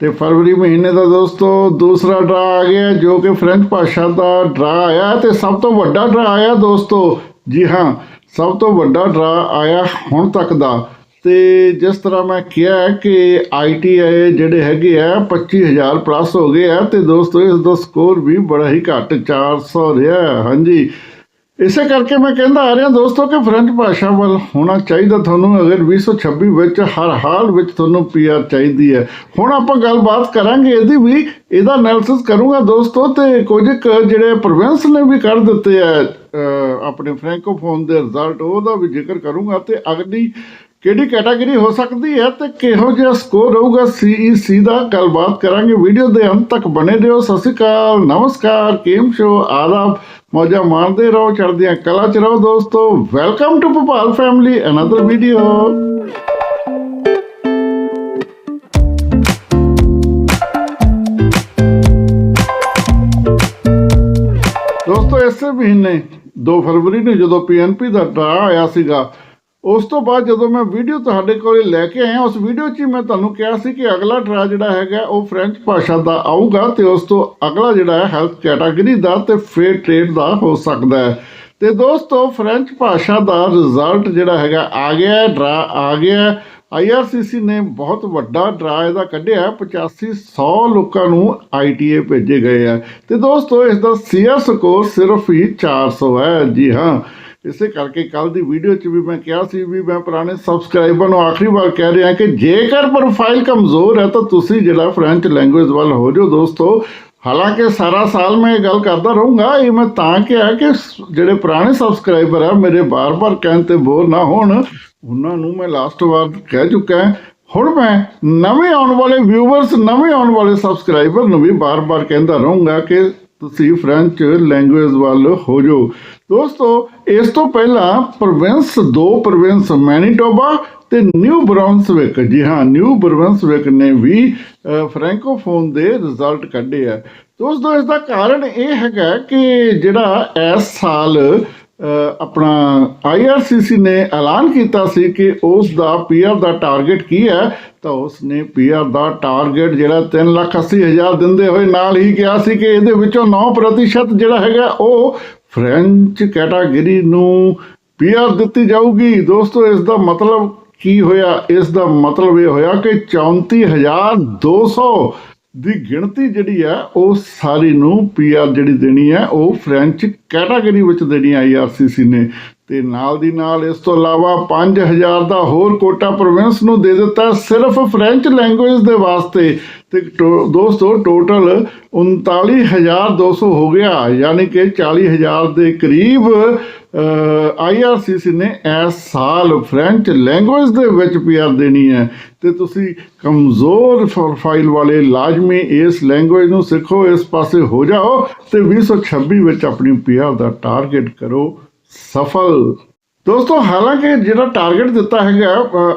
ਤੇ ਫਰਵਰੀ ਮਹੀਨੇ ਦਾ ਦੋਸਤੋ ਦੂਸਰਾ ਡਰਾ ਆ ਗਿਆ ਜੋ ਕਿ ਫ੍ਰੈਂਚ ਭਾਸ਼ਾ ਦਾ ਡਰਾ ਆਇਆ ਤੇ ਸਭ ਤੋਂ ਵੱਡਾ ਡਰਾ ਆਇਆ ਦੋਸਤੋ। ਜੀ ਹਾਂ, ਸਭ ਤੋਂ ਵੱਡਾ ਡਰਾ ਆਇਆ ਹੁਣ ਤੱਕ ਦਾ। ਤੇ ਜਿਸ ਤਰ੍ਹਾਂ ਮੈਂ ਕਿਹਾ ਹੈ ਕਿ ਆਈਟੀਆਈ ਜਿਹੜੇ ਹੈਗੇ ਆ 25000 ਪਲੱਸ ਹੋ ਗਏ ਆ ਤੇ ਦੋਸਤੋ ਇਸ ਦਾ ਸਕੋਰ ਵੀ ਬੜਾ ਹੀ ਘੱਟ 400 ਰਿਹਾ ਹਾਂਜੀ। ਇਸੇ ਕਰਕੇ ਮੈਂ ਕਹਿੰਦਾ ਆ ਰਿਹਾ ਦੋਸਤੋ ਕਿ ਫ੍ਰੈਂਚ ਭਾਸ਼ਾ ਵੱਲ ਹੋਣਾ ਚਾਹੀਦਾ ਤੁਹਾਨੂੰ। ਅਗਰ 2026 ਵਿੱਚ ਹਰ ਹਾਲ ਵਿੱਚ ਤੁਹਾਨੂੰ ਪੀਆਰ ਚਾਹੀਦੀ ਹੈ। ਹੁਣ ਆਪਾਂ ਗੱਲਬਾਤ ਕਰਾਂਗੇ ਇਹਦੀ ਵੀ ਇਹਦਾ ਐਨਾਲਿਸਿਸ ਕਰੂੰਗਾ ਦੋਸਤੋ ਤੇ ਕੁਝ ਕੁ ਜਿਹੜੇ ਪ੍ਰੋਵਿੰਸ ਨੇ ਵੀ ਕਰ ਦਿੱਤੇ ਆ ਅਹ, ਆਪਣੇ ਫ੍ਰੈਂਕੋਫੋਨ ਦੇ ਰਿਜ਼ਲਟ ਉਹਦਾ ਵੀ ਜ਼ਿਕਰ ਕਰੂੰਗਾ ਤੇ ਅਗਲੀ ਕਿਹੜੀ ਕੈਟਾਗਰੀ ਹੋ ਸਕਦੀ ਹੈ ਤੇ ਕਿਹੋ ਜਿਹਾ ਸਕੋਰ ਰਹੂਗਾ ਸੀਈਸੀ ਦਾ ਗੱਲਬਾਤ ਕਰਾਂਗੇ। ਵੀਡੀਓ ਦੇ ਅੰਤ ਤੱਕ ਬਣੇ ਰਹੋ। ਸਤਿ ਸ਼੍ਰੀ ਅਕਾਲ ਨਮਸਕਾਰ ਕੇਮ ਸ਼ੋ ਆਦਾਬ। ਮੌਜਾਂ ਮਾਣਦੇ ਰਹੋ ਚੜ੍ਹਦੀਆਂ ਕਲਾ ਚ ਰਹੋ ਦੋਸਤੋ। Welcome to Bhopal family another video ਦੋਸਤੋ, ਇਸੇ ਮਹੀਨੇ 2 ਫਰਵਰੀ ਨੂੰ ਜਦੋਂ ਪੀਐਨਪੀ ਦਾ ਡਰਾ ਆਇਆ ਸੀਗਾ ਉਸ ਤੋਂ ਬਾਅਦ ਜਦੋਂ ਮੈਂ ਵੀਡੀਓ ਤੁਹਾਡੇ ਕੋਲੇ ਲੈ ਕੇ ਆਇਆ, ਉਸ ਵੀਡੀਓ 'ਚ ਹੀ ਮੈਂ ਤੁਹਾਨੂੰ ਕਿਹਾ ਸੀ ਕਿ ਅਗਲਾ ਡਰਾ ਜਿਹੜਾ ਹੈਗਾ, ਉਹ ਫ੍ਰੈਂਚ ਭਾਸ਼ਾ ਦਾ ਆਊਗਾ ਤੇ ਉਸ ਤੋਂ ਅਗਲਾ ਜਿਹੜਾ ਹੈ ਹੈਲਥ ਕੈਟਾਗਰੀ ਦਾ ਤੇ ਫੇਅਰ ਟ੍ਰੇਡ ਦਾ ਹੋ ਸਕਦਾ ਹੈ। ਤੇ ਦੋਸਤੋ ਫ੍ਰੈਂਚ ਭਾਸ਼ਾ ਦਾ ਰਿਜ਼ਲਟ ਜਿਹੜਾ ਹੈਗਾ ਆ ਗਿਆ ਡਰਾ ਆ ਗਿਆ ਹੈ। ਆਈਆਰਸੀਸੀ ਨੇ ਬਹੁਤ ਵੱਡਾ ਡਰਾ ਇਹਦਾ ਕੱਢਿਆ ਹੈ। 8500 ਲੋਕਾਂ ਨੂੰ ਆਈਟੀਏ ਭੇਜੇ ਗਏ ਆ ਤੇ ਦੋਸਤੋ, ਇਸ ਦਾ ਸੀਆਰ ਸਕੋਰ ਸਿਰਫ ਹੀ 400 ਹੈ। ਜੀ ਹਾਂ। ਇਸੇ ਕਰਕੇ ਕੱਲ ਦੀ ਵੀਡੀਓ 'ਚ ਵੀ ਮੈਂ ਕਿਹਾ ਸੀ ਵੀ ਮੈਂ ਪੁਰਾਣੇ ਸਬਸਕ੍ਰਾਈਬਰ ਨੂੰ ਆਖਰੀ ਵਾਰ ਕਹਿ ਰਿਹਾ ਕਿ ਜੇਕਰ ਪ੍ਰੋਫਾਈਲ ਕਮਜ਼ੋਰ ਹੈ ਤਾਂ ਤੁਸੀਂ ਜਿਹੜਾ ਫ੍ਰੈਂਚ ਲੈਂਗੁਏਜ ਵੱਲ ਹੋ ਜਾਓ ਦੋਸਤੋ। ਹਾਲਾਂਕਿ ਸਾਰਾ ਸਾਲ ਮੈਂ ਇਹ ਗੱਲ ਕਰਦਾ ਰਹੂੰਗਾ, ਇਹ ਮੈਂ ਤਾਂ ਕਿਹਾ ਕਿ ਜਿਹੜੇ ਪੁਰਾਣੇ ਸਬਸਕ੍ਰਾਈਬਰ ਆ, ਮੇਰੇ ਬਾਰ-ਬਾਰ ਕਹਿਣ ਤੇ ਬੋਰ ਨਾ ਹੋਣ, ਉਹਨਾਂ ਨੂੰ ਮੈਂ ਲਾਸਟ ਵਾਰ ਕਹਿ ਚੁੱਕਾ ਹੁਣ ਮੈਂ ਨਵੇਂ ਆਉਣ ਵਾਲੇ ਵਿਊਵਰਸ ਨਵੇਂ ਆਉਣ ਵਾਲੇ ਸਬਸਕ੍ਰਾਈਬਰ ਨੂੰ ਵੀ ਬਾਰ-ਬਾਰ ਕਹਿੰਦਾ ਰਹੂੰਗਾ ਕਿ ਤੁਸੀਂ ਫ੍ਰੈਂਚ ਲੈਂਗੁਏਜ ਵੱਲ ਹੋ ਜਾਓ। ਦੋਸਤੋ ਇਸ ਤੋਂ ਪਹਿਲਾਂ ਪ੍ਰੋਵਿੰਸ ਦੋ ਪ੍ਰੋਵਿੰਸ ਮੈਨੀਟੋਬਾ ਤੇ ਨਿਊ ਬ੍ਰਾਊਨਸਵਿਕ ਜੀ ਹਾਂ ਨਿਊ ਬ੍ਰਾਊਨਸਵਿਕ ਨੇ ਵੀ ਅ, ਫ੍ਰੈਂਕੋਫੋਨ ਦੇ ਰਿਜ਼ਲਟ ਕੱਢੇ ਆ। ਦੋਸਤੋ ਇਸ ਦਾ ਕਾਰਨ ਇਹ ਹੈਗਾ ਕਿ ਜਿਹੜਾ ਇਸ ਸਾਲ ਆਪਣਾ ਆਈਆਰਸੀਸੀ ਨੇ ਐਲਾਨ ਕੀਤਾ ਸੀ ਕਿ ਉਸ ਦਾ ਪੀਆਰ ਦਾ ਟਾਰਗੇਟ ਕੀ ਹੈ, ਤਾਂ ਉਸ ਨੇ ਪੀਆਰ ਦਾ ਟਾਰਗੇਟ ਜਿਹੜਾ 380000 ਦਿੰਦੇ ਹੋਏ ਨਾਲ ਹੀ ਕਿਹਾ ਸੀ ਕਿ ਇਹਦੇ ਵਿੱਚੋਂ 9% ਜਿਹੜਾ ਹੈਗਾ ਉਹ ਫ੍ਰੈਂਚ ਕੈਟਾਗਰੀ ਨੂੰ ਪੀਆਰ ਦਿੱਤੀ ਜਾਊਗੀ। ਦੋਸਤੋ ਇਸ ਦਾ ਮਤਲਬ ਕੀ ਹੋਇਆ? ਇਸ ਦਾ ਮਤਲਬ ਇਹ ਹੋਇਆ ਕਿ 34200 ਦੀ ਗਿਣਤੀ ਜਿਹੜੀ ਹੈ ਉਹ ਸਾਰੀ ਨੂੰ ਪੀਆਰ ਜਿਹੜੀ ਦੇਣੀ ਹੈ ਉਹ ਫ੍ਰੈਂਚ ਕੈਟਾਗਰੀ ਵਿੱਚ ਦੇਣੀ ਹੈ ਆਈਆਰਸੀਸੀ ਨੇ। ਤੇ ਨਾਲ ਦੀ ਨਾਲ ਇਸ ਤੋਂ ਇਲਾਵਾ 5000 ਦਾ ਹੋਰ ਕੋਟਾ ਪ੍ਰੋਵਿੰਸ ਨੂੰ ਦੇ ਦਿੱਤਾ, ਸਿਰਫ ਫ੍ਰੈਂਚ ਲੈਂਗੁਏਜ ਦੇ ਵਾਸਤੇ। ਤੇ ਟੋ- ਦੋਸਤੋ, ਟੋਟਲ 39200 ਹੋ ਗਿਆ, ਯਾਨੀ ਕਿ 40000 ਦੇ ਕਰੀਬ ਆਈਆਰਸੀਸੀ ਨੇ ਇਸ ਸਾਲ ਫ੍ਰੈਂਚ ਲੈਂਗੁਏਜ ਦੇ ਵਿੱਚ ਪੀਆਰ ਦੇਣੀ ਹੈ। ਤੇ ਤੁਸੀਂ ਕਮਜ਼ੋਰ ਪ੍ਰੋਫਾਈਲ ਵਾਲੇ ਲਾਜ਼ਮੀ ਇਸ ਲੈਂਗੁਏਜ ਨੂੰ ਸਿੱਖੋ, ਇਸ ਪਾਸੇ ਹੋ ਜਾਓ ਤੇ 2026 ਵਿੱਚ ਆਪਣੀ ਪੀਆਰ ਦਾ ਟਾਰਗੇਟ ਕਰੋ ਸਫਲ। ਦੋਸਤੋ, ਹਾਲਾਂਕਿ ਜਿਹੜਾ ਟਾਰਗੇਟ ਦਿੱਤਾ ਹੈਗਾ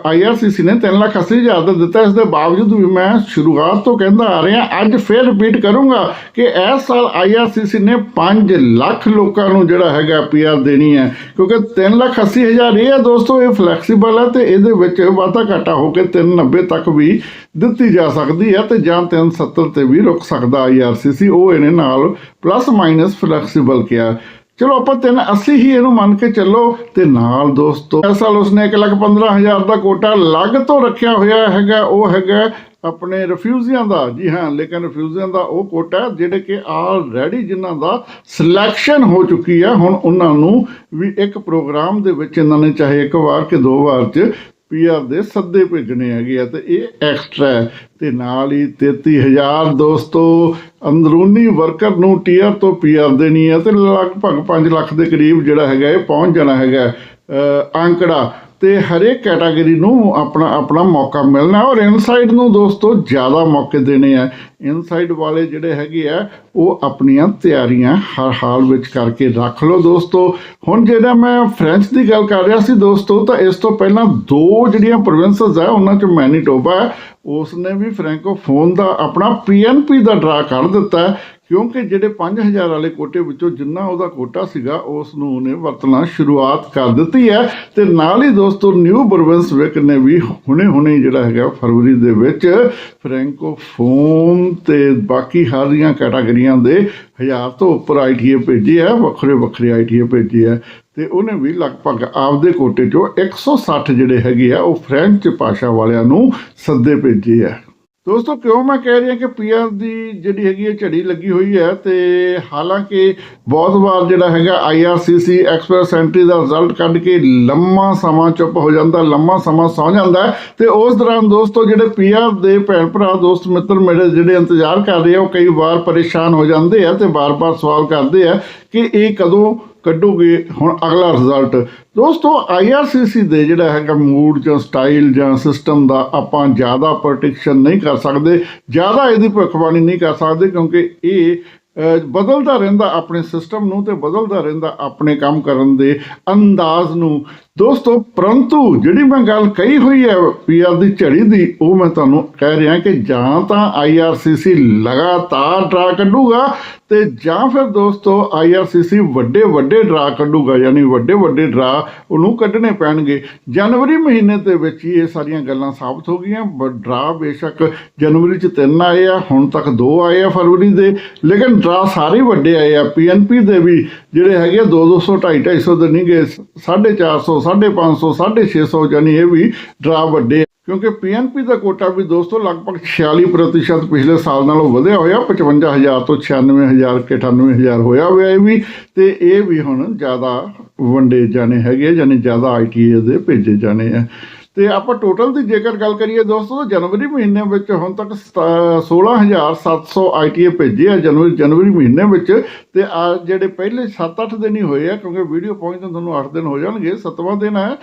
ਆਈਆਰਸੀਸੀ ਨੇ 3 ਲੱਖ 80 ਹਜ਼ਾਰ ਦਾ ਦਿੱਤਾ, ਇਸ ਦੇ ਬਾਵਜੂਦ ਵੀ ਮੈਂ ਸ਼ੁਰੂਆਤ ਤੋਂ ਕਹਿੰਦਾ ਆ ਰਿਹਾ, ਅੱਜ ਫੇਰ ਰਿਪੀਟ ਕਰੂੰਗਾ ਕਿ ਇਸ ਸਾਲ ਆਈਆਰਸੀਸੀ ਨੇ 5 ਲੱਖ ਲੋਕਾਂ ਨੂੰ ਜਿਹੜਾ ਹੈਗਾ ਪੀਆਰ ਦੇਣੀ ਹੈ, ਕਿਉਂਕਿ 3 ਲੱਖ 80 ਹਜ਼ਾਰ ਇਹ ਹੈ ਦੋਸਤੋ, ਇਹ ਫਲੈਕਸੀਬਲ ਹੈ ਤੇ ਇਹਦੇ ਵਿੱਚ ਵਾਧਾ ਘਾਟਾ ਹੋ ਕੇ 390 ਤੱਕ ਵੀ ਦਿੱਤੀ ਜਾ ਸਕਦੀ ਹੈ ਤੇ ਜਾਂ 370 ਤੇ ਵੀ ਰੁਕ ਸਕਦਾ ਆਈਆਰਸੀਸੀ ਉਹ ਇਹਨੇ ਨਾਲ ਪਲੱਸ ਮਾਈਨਸ ਫਲੈਕਸੀਬਲ ਕਿਹਾ। ਚਲੋ ਆਪਾਂ 380 ਹੀ ਇਹਨੂੰ ਮੰਨ ਕੇ ਚੱਲੋ ਤੇ ਨਾਲ ਦੋਸਤੋ, ਇਸ ਸਾਲ ਉਸਨੇ 1 ਲੱਖ 15 ਹਜ਼ਾਰ ਦਾ ਕੋਟਾ ਅਲੱਗ ਤੋਂ ਰੱਖਿਆ ਹੋਇਆ ਹੈਗਾ, ਉਹ ਹੈਗਾ ਆਪਣੇ ਰਿਫਿਊਜ਼ੀਆਂ ਦਾ। ਜੀ ਹਾਂ, ਲੇਕਿਨ ਰਿਫਿਊਜ਼ੀਆਂ ਦਾ ਉਹ ਕੋਟਾ ਜਿਹੜੇ ਕਿ ਆਲਰੇਡੀ ਜਿਨ੍ਹਾਂ ਦਾ ਸਿਲੈਕਸ਼ਨ ਹੋ ਚੁੱਕੀ ਹੈ ਹੁਣ ਉਹਨਾਂ ਨੂੰ ਵੀ ਇੱਕ ਪ੍ਰੋਗਰਾਮ ਦੇ ਵਿੱਚ ਇਹਨਾਂ ਨੇ ਚਾਹੇ ਇੱਕ ਵਾਰ ਕਿ ਦੋ ਵਾਰ ਚ ਪੀਆਰ ਦੇ ਸੱਦੇ ਭੇਜਣੇ ਹੈਗੇ ਆ ਤੇ ਇਹ ਐਕਸਟਰਾ ਹੈ। ਤੇ ਨਾਲ ਹੀ 33000 ਦੋਸਤੋ, ਅੰਦਰੂਨੀ ਵਰਕਰ ਨੂੰ ਟੀਆਰ ਤੋਂ ਪੀਆਰ ਦੇਣੀ ਹੈ ਤੇ ਲਗਭਗ 5 ਲੱਖ ਦੇ ਕਰੀਬ ਜਿਹੜਾ ਹੈਗਾ ਇਹ ਪਹੁੰਚ ਜਾਣਾ ਹੈਗਾ। ਅੰਕੜਾ ਤੇ ਹਰੇਕ ਕੈਟਾਗਰੀ ਨੂੰ ਆਪਣਾ ਆਪਣਾ ਮੌਕਾ ਮਿਲਣਾ ਔਰ ਇਨਸਾਈਡ ਨੂੰ ਦੋਸਤੋ, ਜ਼ਿਆਦਾ ਮੌਕੇ ਦੇਣੇ ਆ। ਇਨਸਾਈਡ ਵਾਲੇ ਜਿਹੜੇ ਹੈਗੇ ਆ, ਉਹ ਆਪਣੀਆਂ ਤਿਆਰੀਆਂ ਹਰ ਹਾਲ ਵਿੱਚ ਕਰਕੇ ਰੱਖ ਲਓ ਦੋਸਤੋ। ਹੁਣ ਜਿਹੜਾ ਮੈਂ ਫ੍ਰੈਂਚ ਦੀ ਗੱਲ ਕਰ ਰਿਹਾ ਸੀ ਦੋਸਤੋ, ਤਾਂ ਇਸ ਤੋਂ ਪਹਿਲਾਂ ਦੋ ਜਿਹੜੀਆਂ ਪ੍ਰੋਵਿੰਸਸ ਆ, ਉਹਨਾਂ ਚ ਮੈਨੀਟੋਬਾ ਹੈ ਉਸ ਨੇ ਵੀ ਫ੍ਰੈਂਕੋਫੋਨ ਦਾ ਆਪਣਾ ਪੀਐਨਪੀ ਦਾ ਡਰਾ ਕੱਢ ਦਿੱਤਾ ਕਿਉਂਕਿ ਜਿਹੜੇ 5000 ਵਾਲੇ ਕੋਟੇ ਵਿੱਚੋਂ ਜਿੰਨਾ ਉਹਦਾ ਕੋਟਾ ਸੀਗਾ, ਉਸ ਨੂੰ ਉਹਨੇ ਵਰਤਣਾ ਸ਼ੁਰੂਆਤ ਕਰ ਦਿੱਤੀ ਹੈ। ਤੇ ਨਾਲ ਹੀ ਦੋਸਤੋ, ਨਿਊ ਬਰਵੰਸਵਿਕ ਨੇ ਵੀ ਹੁਣੇ ਹੁਣੇ ਜਿਹੜਾ ਹੈਗਾ ਫਰਵਰੀ ਦੇ ਵਿੱਚ ਫਰੈਂਕੋਫੋਨ ਤੇ ਬਾਕੀ ਸਾਰੀਆਂ ਕੈਟਾਗਰੀਆਂ ਦੇ ਹਜ਼ਾਰ ਤੋਂ ਉੱਪਰ ਆਈਟੀਏ ਭੇਜੇ ਆ ਵੱਖਰੇ ਵੱਖਰੇ ਆਈਟੀਏ ਭੇਜੇ ਆ ਤੇ ਉਹਨੇ ਵੀ ਲਗਭਗ ਆਪਦੇ ਕੋਟੇ ਚੋਂ 160 ਜਿਹੜੇ ਹੈਗੇ ਆ, ਉਹ ਫ੍ਰੈਂਚ ਭਾਸ਼ਾ ਵਾਲਿਆਂ ਨੂੰ ਸੱਦੇ ਭੇਜੇ ਆ ਦੋਸਤੋ, ਕਿਉਂ ਮੈਂ ਕਹਿ ਰਿਹਾ ਕਿ ਪੀਆਰ ਦੀ ਜਿਹੜੀ ਹੈਗੀ ਹੈ ਝੜੀ ਲੱਗੀ ਹੋਈ ਹੈ ਤੇ ਹਾਲਾਂਕਿ ਬਹੁਤ ਵਾਰ ਜਿਹੜਾ ਹੈਗਾ ਆਈਆਰਸੀਸੀ ਐਕਸਪ੍ਰੈਸ ਐਂਟਰੀ ਦਾ ਰਿਜ਼ਲਟ ਕੱਢ ਕੇ ਲੰਮਾ ਸਮਾਂ ਚੁੱਪ ਹੋ ਜਾਂਦਾ, ਲੰਮਾ ਸਮਾਂ ਸੌ ਜਾਂਦਾ ਹੈ ਤੇ ਉਸ ਦੌਰਾਨ ਦੋਸਤੋ, ਜਿਹੜੇ ਪੀਆਰ ਦੇ ਭੈਣ ਭਰਾ, ਦੋਸਤ, ਮਿੱਤਰ ਮੇਰੇ ਜਿਹੜੇ ਇੰਤਜ਼ਾਰ ਕਰ ਰਹੇ ਆ, ਉਹ ਕਈ ਵਾਰ ਪਰੇਸ਼ਾਨ ਹੋ ਜਾਂਦੇ ਆ ਤੇ ਬਾਰ-ਬਾਰ ਸਵਾਲ ਕਰਦੇ ਆ ਕਿ ਇਹ ਕਦੋਂ ਕੱਢੋਗੇ, ਹੁਣ ਅਗਲਾ ਰਿਜ਼ਲਟ ਦੋਸਤੋ ਆਈਆਰਸੀਸੀ ਦੇ ਜਿਹੜਾ ਹੈਗਾ ਮੂਡ ਜਾਂ ਸਟਾਈਲ ਜਾਂ ਸਿਸਟਮ ਦਾ ਆਪਾਂ ਜ਼ਿਆਦਾ ਪ੍ਰੋਟੈਕਸ਼ਨ ਨਹੀਂ ਕਰ ਸਕਦੇ, ਜ਼ਿਆਦਾ ਇਹਦੀ ਭਵਿੱਖਬਾਣੀ ਨਹੀਂ ਕਰ ਸਕਦੇ, ਕਿਉਂਕਿ ਇਹ ਬਦਲਦਾ ਰਹਿੰਦਾ ਆਪਣੇ ਸਿਸਟਮ ਨੂੰ ਤੇ ਬਦਲਦਾ ਰਹਿੰਦਾ ਆਪਣੇ ਕੰਮ ਕਰਨ ਦੇ ਅੰਦਾਜ਼ ਨੂੰ। ਦੋਸਤੋ, ਪਰੰਤੂ ਜਿਹੜੀ ਮੈਂ ਗੱਲ ਕਹੀ ਹੋਈ ਹੈ ਪੀਆਰ ਦੀ ਝੜੀ ਦੀ, ਉਹ ਮੈਂ ਤੁਹਾਨੂੰ ਕਹਿ ਰਿਹਾ ਕਿ ਜਾਂ ਤਾਂ ਆਈਆਰਸੀਸੀ ਲਗਾਤਾਰ ਡਰਾ ਕੱਢੂਗਾ ਤੇ ਜਾਂ ਫਿਰ ਦੋਸਤੋ ਆਈਆਰਸੀਸੀ ਵੱਡੇ ਵੱਡੇ ਡਰਾ ਕੱਢੂਗਾ, ਯਾਨੀ ਵੱਡੇ ਵੱਡੇ ਡਰਾ ਉਹਨੂੰ ਕੱਢਣੇ ਪੈਣਗੇ। ਜਨਵਰੀ ਮਹੀਨੇ ਦੇ ਵਿੱਚ ਹੀ ਇਹ ਸਾਰੀਆਂ ਗੱਲਾਂ ਸਾਬਤ ਹੋ ਗਈਆਂ ਡਰਾ ਬੇਸ਼ੱਕ ਜਨਵਰੀ ਚ ਤਿੰਨ ਆਏ ਆ, ਹੁਣ ਤੱਕ ਦੋ ਆਏ ਆ ਫਰਵਰੀ ਦੇ, ਲੇਕਿਨ ਡਰਾ ਸਾਰੇ ਵੱਡੇ ਆਏ ਆ। ਪੀਐਨਪੀ ਦੇ ਵੀ ਜਿਹੜੇ ਹੈਗੇ 2 200 250 250 ਦੇ ਨਹੀਂ ਗਏ 450 550 650 ਯਾਨੀ ਇਹ ਵੀ ਡਰਾ ਵੱਡੇ ਆ। ਕਿਉਂਕਿ ਪੀਐਨਪੀ ਦਾ ਕੋਟਾ ਵੀ ਦੋਸਤੋ ਲਗਭਗ 46% ਪਿਛਲੇ ਸਾਲ ਨਾਲੋਂ ਵਧਿਆ ਹੋਇਆ 55000 ਤੋਂ 96000 ਕਿ 98000 ਹੋਇਆ ਹੋਇਆ ਇਹ ਵੀ ਤੇ ਇਹ ਵੀ ਹੁਣ ਜ਼ਿਆਦਾ ਵੰਡੇ ਜਾਣੇ ਹੈਗੇ ਯਾਨੀ ਜ਼ਿਆਦਾ ਆਈਟੀਏ ਦੇ ਭੇਜੇ ਜਾਣੇ ਆ ਤੇ ਆਪਾਂ ਟੋਟਲ ਦੀ ਜੇਕਰ ਗੱਲ ਕਰੀਏ ਦੋਸਤੋ, ਜਨਵਰੀ ਮਹੀਨੇ ਵਿੱਚ ਹੁਣ ਤੱਕ ਸਤਾ- 16700 ਆਈਟੀਏ ਭੇਜੇ ਆ ਜਨਵਰੀ ਜਨਵਰੀ ਮਹੀਨੇ ਵਿੱਚ ਤੇ ਆ ਜਿਹੜੇ ਪਹਿਲੇ 7-8 ਦਿਨ ਹੀ ਹੋਏ ਆ, ਕਿਉਂਕਿ ਵੀਡੀਓ ਪਹੁੰਚਣ ਤੁਹਾਨੂੰ 8 ਦਿਨ ਹੋ ਜਾਣਗੇ 7ਵਾਂ ਦਿਨ ਹੈ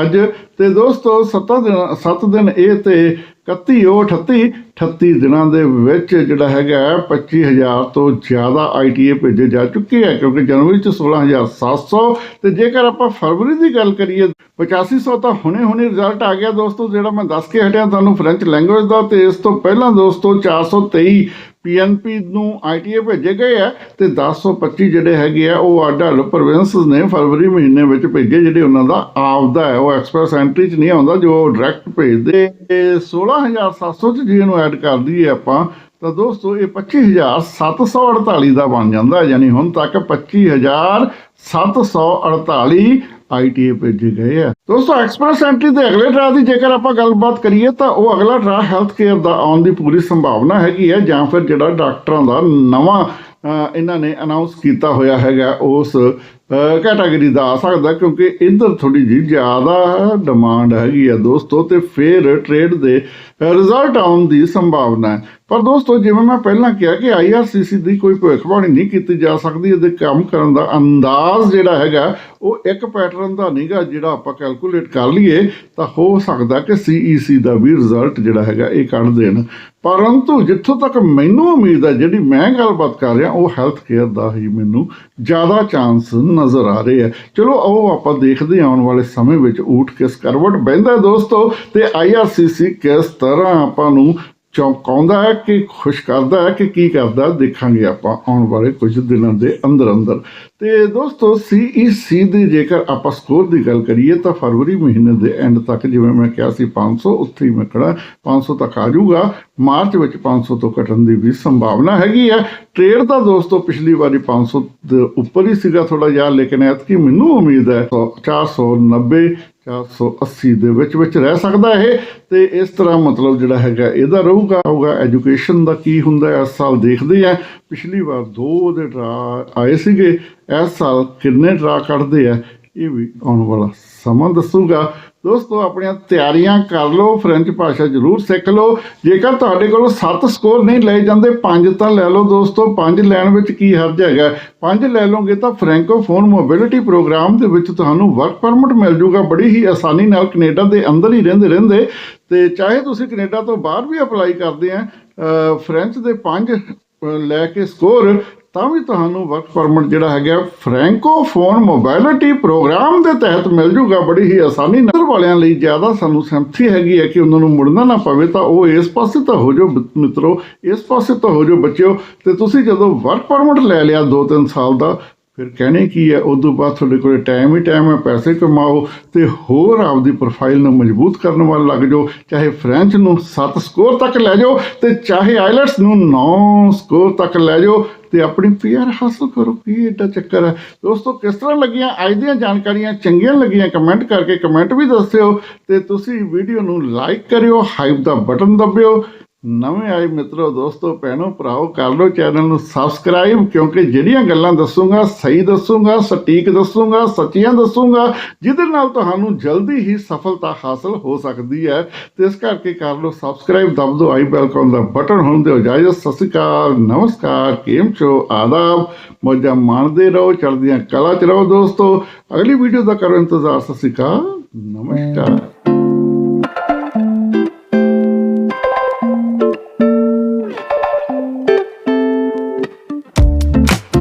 ਅੱਜ। ਤੇ ਦੋਸਤੋ 7 ਦਿਨ 7 ਦਿਨ ਇਹ ਤੇ 31 ਉਹ 38 38 ਦਿਨਾਂ ਦੇ ਵਿੱਚ ਜਿਹੜਾ ਹੈਗਾ ਹੈ 25000 ਤੋਂ ਜ਼ਿਆਦਾ ਆਈਟੀਏ ਭੇਜੇ ਜਾ ਚੁੱਕੇ ਆ, ਕਿਉਂਕਿ ਜਨਵਰੀ ਚ 16700 ਤੇ ਜੇਕਰ ਆਪਾਂ ਫਰਵਰੀ ਦੀ ਗੱਲ ਕਰੀਏ 8500 ਤਾਂ ਹੁਣੇ ਹੁਣੇ ਰਿਜ਼ਲਟ ਆ ਗਿਆ ਦੋਸਤੋ, ਜਿਹੜਾ ਮੈਂ ਦੱਸ ਕੇ ਹਟਿਆ ਤੁਹਾਨੂੰ ਫ੍ਰੈਂਚ ਲੈਂਗੁਏਜ ਦਾ, ਤੇ ਇਸ ਤੋਂ ਪਹਿਲਾਂ ਦੋਸਤੋ 423 ਪੀਐਨਪੀ ਨੂੰ ਆਈਟੀਏ ਭੇਜੇ ਗਏ ਆ ਤੇ 1025 ਜਿਹੜੇ ਹੈਗੇ ਆ, ਉਹ ਅੱਡ ਅੱਡ ਪ੍ਰੋਵਿੰਸਸ ਨੇ ਫਰਵਰੀ ਮਹੀਨੇ ਵਿੱਚ ਭੇਜੇ, ਜਿਹੜੇ ਉਹਨਾਂ ਦਾ ਆਪਦਾ ਹੈ। ਉਹ ਐਕਸਪ੍ਰੈਸ ਐਂਟਰੀ 'ਚ ਨਹੀਂ ਆਉਂਦਾ, ਜੋ ਡਾਇਰੈਕਟ ਭੇਜਦੇ ਤੇ 16700 ਚ ਜੇ ਇਹਨੂੰ ਐਡ ਕਰ ਦਈਏ ਆਪਾਂ, ਤਾਂ ਦੋਸਤੋ ਇਹ 25748 ਦਾ ਬਣ ਜਾਂਦਾ। ਯਾਨੀ ਹੁਣ ਤੱਕ 25748 ਆਈਟੀਏ ਭੇਜੇ ਗਏ ਆ। ਦੋਸਤੋ, ਐਕਸਪ੍ਰੈਸ ਐਂਟਰੀ ਦੇ ਅਗਲੇ ਡਰਾ ਦੀ ਜੇਕਰ ਆਪਾਂ ਗੱਲਬਾਤ ਕਰੀਏ ਤਾਂ ਉਹ ਅਗਲਾ ਡਰਾ ਹੈਲਥ ਕੇਅਰ ਦਾ ਆਉਣ ਦੀ ਪੂਰੀ ਸੰਭਾਵਨਾ ਹੈਗੀ ਹੈ ਜਾਂ ਫਿਰ ਜਿਹੜਾ ਡਾਕਟਰਾਂ ਦਾ ਨਵਾਂ ਇਹਨਾਂ ਨੇ ਅਨਾਉਂਸ ਕੀਤਾ ਹੋਇਆ ਹੈਗਾ, ਉਸ ਕੈਟਾਗਰੀ ਦਾ ਆ ਸਕਦਾ ਕਿਉਂਕਿ ਇੱਧਰ ਥੋੜੀ ਜਿਹੀ ਜ਼ਿਆਦਾ ਡਿਮਾਂਡ ਹੈਗੀ ਆ ਦੋਸਤੋ ਤੇ ਫੇਰ ਟ੍ਰੇਡ ਦੇ ਰਿਜ਼ਲਟ ਆਉਣ ਦੀ ਸੰਭਾਵਨਾ ਹੈ। ਪਰ ਦੋਸਤੋ, ਜਿਵੇਂ ਮੈਂ ਪਹਿਲਾਂ ਕਿਹਾ ਕਿ ਆਈਆਰਸੀਸੀ ਦੀ ਕੋਈ ਭਵਿੱਖਬਾਣੀ ਨਹੀਂ ਕੀਤੀ ਜਾ ਸਕਦੀ, ਇਹਦੇ ਕੰਮ ਕਰਨ ਦਾ ਅੰਦਾਜ਼ ਜਿਹੜਾ ਹੈਗਾ, ਉਹ ਇੱਕ ਪੈਟਰਨ ਦਾ ਨਹੀਂਗਾ ਜਿਹੜਾ ਆਪਾਂ ਕੈਲ ਕੈਲਕੂਲੇਟ ਕਰ ਲਈਏ, ਤਾਂ ਹੋ ਸਕਦਾ ਕਿ ਸੀਈਸੀ ਦਾ ਵੀ ਰਿਜ਼ਲਟ ਜਿਹੜਾ ਹੈਗਾ ਇਹ ਕੱਢ ਦੇਣ। ਪਰੰਤੂ ਜਿੱਥੋਂ ਤੱਕ ਮੈਨੂੰ ਉਮੀਦ ਹੈ, ਜਿਹੜੀ ਮੈਂ ਗੱਲਬਾਤ ਕਰ ਰਿਹਾ, ਉਹ ਹੈਲਥ ਕੇਅਰ ਦਾ ਹੀ ਮੈਨੂੰ ਜ਼ਿਆਦਾ ਚਾਂਸ ਨਜ਼ਰ ਆ ਰਹੇ ਹੈ। ਚਲੋ, ਉਹ ਆਪਾਂ ਦੇਖਦੇ ਹਾਂ, ਆਉਣ ਵਾਲੇ ਸਮੇਂ ਵਿੱਚ ਊਠ ਕਿਸ ਕਰਵਟ ਬਹਿੰਦਾ ਹੈ ਦੋਸਤੋ। ਤੇ ਆਈਆਰਸੀਸੀ ਕਿਸ ਤਰ੍ਹਾਂ ਆਪਾਂ ਨੂੰ ਚੌਂਕਾਉਂਦਾ ਹੈ ਕਿ ਖੁਸ਼ ਕਰਦਾ ਹੈ ਕਿ ਕੀ ਕਰਦਾ ਦੇਖਾਂਗੇ ਆਪਾਂ ਆਉਣ ਵਾਲੇ ਕੁਝ ਦਿਨਾਂ ਦੇ ਅੰਦਰ ਅੰਦਰ। ਤੇ ਦੋਸਤੋ ਸੀਈਸੀ ਦੀ ਜੇਕਰ ਆਪਾਂ ਸਕੋਰ ਦੀ ਗੱਲ ਕਰੀਏ, ਤਾਂ ਫਰਵਰੀ ਮਹੀਨੇ ਦੇ ਐਂਡ ਤੱਕ ਜਿਵੇਂ ਮੈਂ ਕਿਹਾ ਸੀ 500 ਉੱਥੇ ਹੀ ਮੈਂ ਖੜਾ 500 ਤੱਕ ਆ ਜਾਊਗਾ। ਮਾਰਚ ਵਿੱਚ 500 ਤੋਂ ਘਟਣ ਦੀ ਵੀ ਸੰਭਾਵਨਾ ਹੈਗੀ ਹੈ। ਟ੍ਰੇਡ ਦਾ ਦੋਸਤੋ, ਪਿਛਲੀ ਵਾਰੀ 500 ਦੇ ਉੱਪਰ ਹੀ ਸੀਗਾ ਥੋੜਾ ਜਿਹਾ, ਲੇਕਿਨ ਐਤਕੀ ਮੈਨੂੰ ਉਮੀਦ ਹੈ 490 480 ਦੇ ਵਿੱਚ ਵਿੱਚ ਰਹਿ ਸਕਦਾ ਇਹ। ਤੇ ਇਸ ਤਰ੍ਹਾਂ ਮਤਲਬ ਜਿਹੜਾ ਹੈਗਾ, ਇਹਦਾ ਰਹੂਗਾ ਹੋਊਗਾ ਐਜੂਕੇਸ਼ਨ ਦਾ ਕੀ ਹੁੰਦਾ, ਇਸ ਸਾਲ ਦੇਖਦੇ ਆ ਪਿਛਲੀ ਵਾਰ ਦੋ ਦੇ ਡਰਾ ਆਏ ਸੀਗੇ। ਇਸ ਸਾਲ ਕਿੰਨੇ ਡਰਾ ਕੱਢਦੇ ਆ ਇਹ ਵੀ ਆਉਣ ਵਾਲਾ ਸਮਾਂ ਦੱਸੂਗਾ। ਦੋਸਤੋ, ਆਪਣੀਆਂ ਤਿਆਰੀਆਂ ਕਰ ਲਓ ਫ੍ਰੈਂਚ ਭਾਸ਼ਾ ਜ਼ਰੂਰ ਸਿੱਖ ਲਓ। ਜੇਕਰ ਤੁਹਾਡੇ ਕੋਲੋਂ 7 ਸਕੋਰ ਨਹੀਂ ਲਏ ਜਾਂਦੇ 5 ਤਾਂ ਲੈ ਲਓ ਦੋਸਤੋ। 5 ਲੈਣ ਵਿੱਚ ਕੀ ਹਰਜ ਹੈਗਾ? 5 ਲੈ ਲਓਗੇ ਤਾਂ ਫ੍ਰੈਂਕੋਫੋਨ ਮੋਬਿਲਿਟੀ ਪ੍ਰੋਗਰਾਮ ਦੇ ਵਿੱਚ ਤੁਹਾਨੂੰ ਵਰਕ ਪਰਮਿਟ ਮਿਲ ਜੂਗਾ। ਬੜੀ ਹੀ ਆਸਾਨੀ ਨਾਲ ਕੈਨੇਡਾ ਦੇ ਅੰਦਰ ਹੀ ਰਹਿੰਦੇ ਰਹਿੰਦੇ। ਤੇ ਚਾਹੇ ਤੁਸੀਂ ਕੈਨੇਡਾ ਤੋਂ ਬਾਹਰ ਵੀ ਅਪਲਾਈ ਕਰਦੇ ਆ ਫ੍ਰੈਂਚ ਦੇ 5 ਲੈ ਕੇ ਸਕੋਰ ਤਾਂ ਵੀ ਤੁਹਾਨੂੰ ਵਰਕ ਪਰਮਿਟ ਜਿਹੜਾ ਹੈਗਾ, ਫ੍ਰੈਂਕੋਫੋਨ ਮੋਬਿਲਿਟੀ ਪ੍ਰੋਗਰਾਮ ਦੇ ਤਹਿਤ ਮਿਲ ਜੂਗਾ। ਬੜੀ ਹੀ ਆਸਾਨੀ ਨਾਲ। ਵਾਲਿਆਂ ਲਈ ਜ਼ਿਆਦਾ ਸਾਨੂੰ ਸਹਿਮਤੀ ਹੈਗੀ ਹੈ ਕਿ ਉਹਨਾਂ ਨੂੰ ਮੁੜਨਾ ਨਾ ਪਵੇ, ਤਾਂ ਉਹ ਇਸ ਪਾਸੇ ਤਾਂ ਹੋ ਜਾਓ ਬ- ਮਿੱਤਰੋ, ਇਸ ਪਾਸੇ ਤਾਂ ਹੋ ਜਾਓ ਬੱਚਿਓ। ਤੇ ਤੁਸੀਂ ਜਦੋਂ ਵਰਕ ਪਰਮਿਟ ਲੈ ਲਿਆ 2-3 ਸਾਲ ਦਾ ਫਿਰ ਕਹਿਣੇ ਕੀ ਹੈ ਉਦੋਂ ਬਾਅਦ ਤੁਹਾਡੇ ਕੋਲ ਟਾਈਮ ਹੀ ਟਾਈਮ ਹੈ, ਪੈਸੇ ਕਮਾਓ ਤੇ ਹੋਰ ਆਪਦੀ ਪ੍ਰੋਫਾਈਲ ਨੂੰ ਮਜ਼ਬੂਤ ਕਰਨ ਵੱਲ ਲੱਗ ਜਾਓ, ਚਾਹੇ ਫ੍ਰੈਂਚ ਨੂੰ 7 ਸਕੋਰ ਤੱਕ ਲੈ ਜਾਓ ਤੇ ਚਾਹੇ ਆਈਲੈਟਸ ਨੂੰ 9 ਸਕੋਰ ਤੱਕ ਲੈ ਜਾਓ ਤੇ ਆਪਣੀ ਪੀਆਰ ਹਾਸਲ ਕਰੋ, ਕੀ ਏਡਾ ਚੱਕਰ ਹੈ? ਦੋਸਤੋ, ਕਿਸ ਤਰ੍ਹਾਂ ਲੱਗੀਆਂ ਅੱਜ ਦੀਆਂ ਜਾਣਕਾਰੀਆਂ? ਚੰਗੀਆਂ ਲੱਗੀਆਂ? ਕਮੈਂਟ ਕਰਕੇ ਕਮੈਂਟ ਵੀ ਦੱਸਿਓ ਤੇ ਤੁਸੀਂ ਵੀਡੀਓ ਨੂੰ ਲਾਈਕ ਕਰਿਓ ਹਾਈਪ ਦਾ ਬਟਨ ਦਬਿਓ ਨਵੇਂ ਆਏ ਮਿੱਤਰੋ ਦੋਸਤੋ ਭੈਣੋ ਭਰਾਓ ਕਰ ਲਓ ਚੈਨਲ ਨੂੰ ਸਬਸਕ੍ਰਾਈਬ ਕਿਉਂਕਿ ਜਿਹੜੀਆਂ ਗੱਲਾਂ ਦੱਸੂਗਾ ਸਹੀ ਦੱਸੂਗਾ ਸਟੀਕ ਦੱਸੂਗਾ ਸੱਚੀਆਂ ਦੱਸੂਗਾ ਜਿਹਦੇ ਨਾਲ ਤੁਹਾਨੂੰ ਜਲਦੀ ਹੀ ਸਫਲਤਾ ਹਾਸਲ ਹੋ ਸਕਦੀ ਹੈ। ਤੇ ਇਸ ਕਰਕੇ ਕਰ ਲਓ ਸਬਸਕ੍ਰਾਈਬ ਦਬ ਦਿਓ ਆਈ ਬੈਲ ਕਾਲ ਦਾ ਬਟਨ ਹੋਣ ਦਿਓ ਇਜਾਜ਼ਤ ਸਤਿ ਸ਼੍ਰੀ ਅਕਾਲ ਨਮਸਕਾਰ ਕੇਮ ਚੋ ਆਦਾਬ ਮੌਜਾਂ ਮਾਣਦੇ ਰਹੋ ਚੜ੍ਹਦੀਆਂ ਕਲਾ ਚ ਰਹੋ ਦੋਸਤੋ। ਅਗਲੀ ਵੀਡੀਓ ਦਾ ਕਰੋ ਇੰਤਜ਼ਾਰ ਸਤਿ ਸ਼੍ਰੀ ਅਕਾਲ ਨਮਸਕਾਰ।